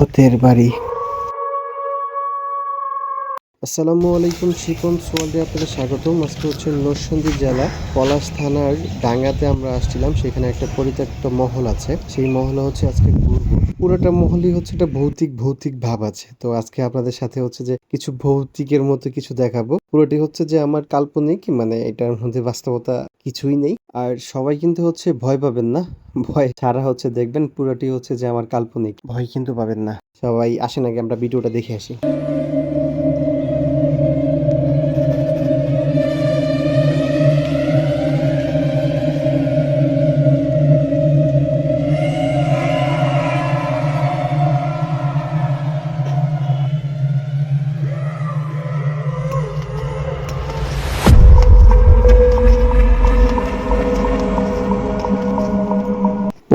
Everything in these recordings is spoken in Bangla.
ভূতের বাড়ি। আসসালামু আলাইকুম শিপন সোয়ালডে আপনাদের স্বাগতম। আজকে হচ্ছে নরসিংদী জেলা পলাশ থানার ডাঙ্গাতে আমরা আসছিলাম। সেখানে একটা পরিত্যক্ত মহল আছে। সেই মহলে হচ্ছে আজকে ঘুরবো। পুরোটা মহলই হচ্ছে একটা ভৌতিক ভৌতিক ভাব আছে। তো আজকে আপনাদের সাথে হচ্ছে যে কিছু ভৌতিকের মতো কিছু দেখাবো। পুরোটি হচ্ছে যে আমার কাল্পনিক মানে এটার মধ্যে বাস্তবতা কিছুই নেই। আর সবাই কিন্তু হচ্ছে ভয় পাবেন না। ভয় ছাড়া হচ্ছে দেখবেন পুরোটি হচ্ছে যে আমার কাল্পনিক। ভয় কিন্তু পাবেন না। সবাই আসেন আগে আমরা ভিডিওটা দেখে আসি।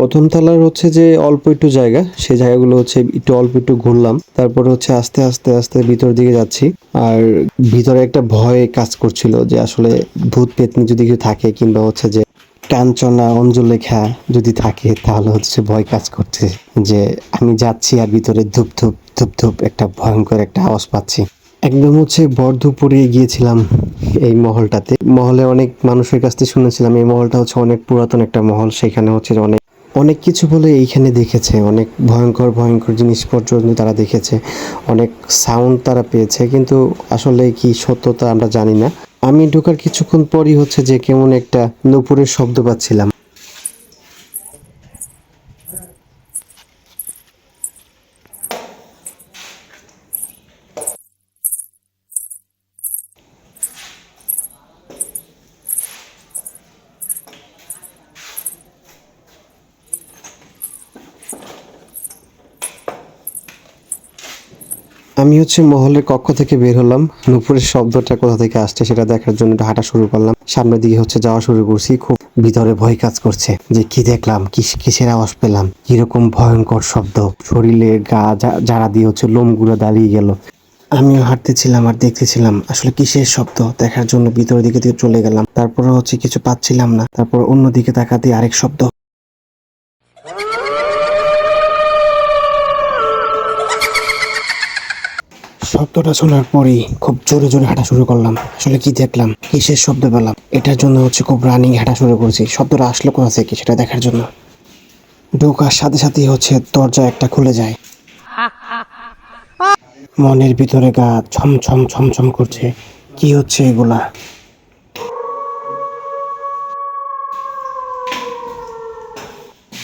প্রথম তলার হচ্ছে যে অল্প একটু জায়গা, সেই জায়গাগুলো হচ্ছে একটু অল্প একটু ঘুরলাম। তারপর হচ্ছে আস্তে আস্তে আস্তে ভিতর দিকে যাচ্ছি। আর ভিতরে একটা ভয় কাজ করছিল যে আসলে ভূত পেতনি যদি কিছু থাকে কিংবা হচ্ছে যে কাঞ্চনা, অঞ্জলেখা যদি থাকে, তাহলে হচ্ছে ভয় কাজ করছে যে আমি যাচ্ছি আর ভিতরে ধূপ ধূপ ধূপ ধূপ একটা ভয়ঙ্কর একটা আওয়াজ পাচ্ছি। একদম হচ্ছে বর্ধপুরে গিয়েছিলাম এই মহলটাতে। মহলে অনেক মানুষের কাছ থেকে শুনেছিলাম, এই মহলটা হচ্ছে অনেক পুরাতন একটা মহল, সেখানে হচ্ছে অনেক অনেক কিছু বলে এইখানে দেখেছে। অনেক ভয়ঙ্কর ভয়ঙ্কর জিনিস পর্যন্ত তারা দেখেছে। অনেক সাউন্ড তারা পেয়েছে। কিন্তু আসলে কি সত্যতা আমরা জানি না। আমি ঢোকার কিছুক্ষণ পরই হচ্ছে যে কেমন একটা নূপুরের শব্দ পাচ্ছিলাম। আমি হচ্ছে মহলের কক্ষ থেকে বের হলাম। নুপুরের শব্দটা কোথা থেকে আসছে সেটা দেখার জন্য হাঁটা শুরু করলাম। সামনের দিকে হচ্ছে যাওয়া শুরু করছি। খুব ভিতরে ভয় কাজ করছে যে কি দেখলাম কিসের আওয়াজ পেলাম, কীরকম ভয়ঙ্কর শব্দ। শরীরে গা জারা দিয়ে হচ্ছে লোমগুলো দাঁড়িয়ে গেল। আমিও হাঁটতেছিলাম আর দেখতেছিলাম আসলে কিসের শব্দ, দেখার জন্য ভিতরের দিকে দিয়ে চলে গেলাম। তারপরে হচ্ছে কিছু পাচ্ছিলাম না। তারপর অন্যদিকে তাকাতে আরেক শব্দ। শব্দটা শোনার পরেই খুব জোরে জোরে হাঁটা শুরু করলাম। আসলে কি দেখলাম? কিসের শব্দ পেলাম? এটার জন্য হচ্ছে খুব রানিং হাঁটা শুরু করেছি। শব্দটা আসলো কোথা থেকে সেটা দেখার জন্য। ঢোকার সাথে সাথেই হচ্ছে দরজা একটা খুলে যায়। মনের ভিতরে গা ছম ছম ছমছম করছে। কি হচ্ছে এগুলা?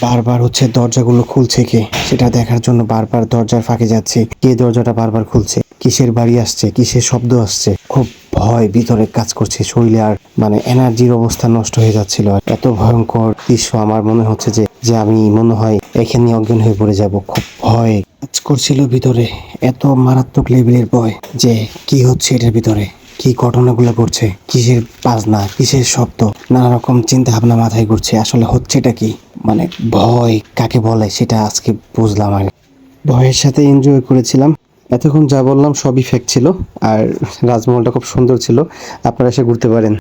বারবার হচ্ছে দরজাগুলো খুলছে কে? সেটা দেখার জন্য বারবার দরজার ফাঁকে যাচ্ছে। কে দরজাটা বারবার খুলছে? কিসের বাড়ি আসছে? কিসের শব্দ আসছে? খুব ভয় ভিতরে কাজ করছে শরীরে আর মানে এনার্জির অবস্থা নষ্ট হয়ে যাচ্ছিল আর এত ভয়ঙ্কর দৃশ্য আমার মনে হচ্ছে যে যে আমি মনে হয় এখানে অজ্ঞান হয়ে পড়ে যাব। খুব ভয় কাজ করছিল ভিতরে। এত মারাত্মক লেভেলের ভয় যে কি হচ্ছে এটার ভিতরে? কি ঘটনাগুলো ঘটছে? কিসের বাজনা? কিসের শব্দ? নানা রকম চিন্তা ভাবনা মাথায় ঘুরছে। আসলে হচ্ছেটা কি? মানে ভয় কাকে বলে সেটা আজকে বুঝলাম আর ভয়ের সাথে এনজয় করেছিলাম। এতক্ষণ যা বললাম সবই ফেক ছিল, আর রাজমহলটা খুব সুন্দর ছিল। আপনারা এসে ঘুরতে পারেন।